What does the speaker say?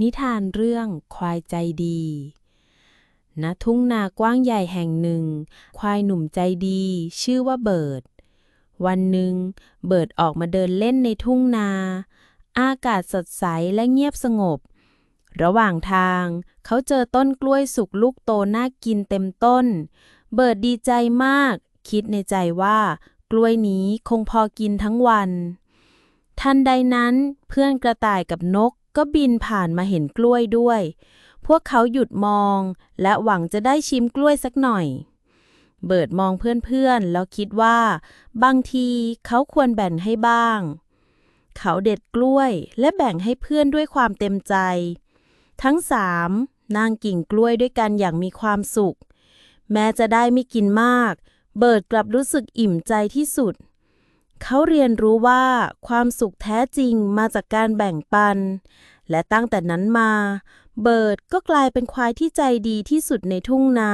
นิทานเรื่องควายใจดีณทุ่งนากว้างใหญ่แห่งหนึ่ง ควายหนุ่มใจดี ชื่อว่าเบิร์ด วันหนึ่ง เบิร์ดออกมาเดินเล่นในทุ่งนา อากาศสดใสและเงียบสงบ ระหว่างทางเขาเจอต้นกล้วยสุกลูกโตน่ากินเต็มต้น เบิร์ดดีใจมาก คิดในใจว่า กล้วยนี้คงพอกินทั้งวัน ทันใดนั้นเพื่อนกระต่ายกับนก ก็บินผ่านมาเห็นกล้วยด้วย พวกเขาหยุดมอง และหวังจะได้ชิมกล้วยสักหน่อย เบิร์ดมองเพื่อนๆ แล้วคิดว่า บางทีเขาควรแบ่งให้บ้าง เขาเด็ดกล้วยและแบ่งให้เพื่อนด้วยความเต็มใจ ทั้งสามนั่งกิ่งกล้วยด้วยกันอย่างมีความสุข แม้จะได้ไม่กินมาก เบิร์ดกลับรู้สึกอิ่มใจที่สุด เขาเรียนรู้ว่าความสุขแท้จริงมาจากการแบ่งปัน และตั้งแต่นั้นมา เบิร์ดก็กลายเป็นควายที่ใจดีที่สุดในทุ่งนา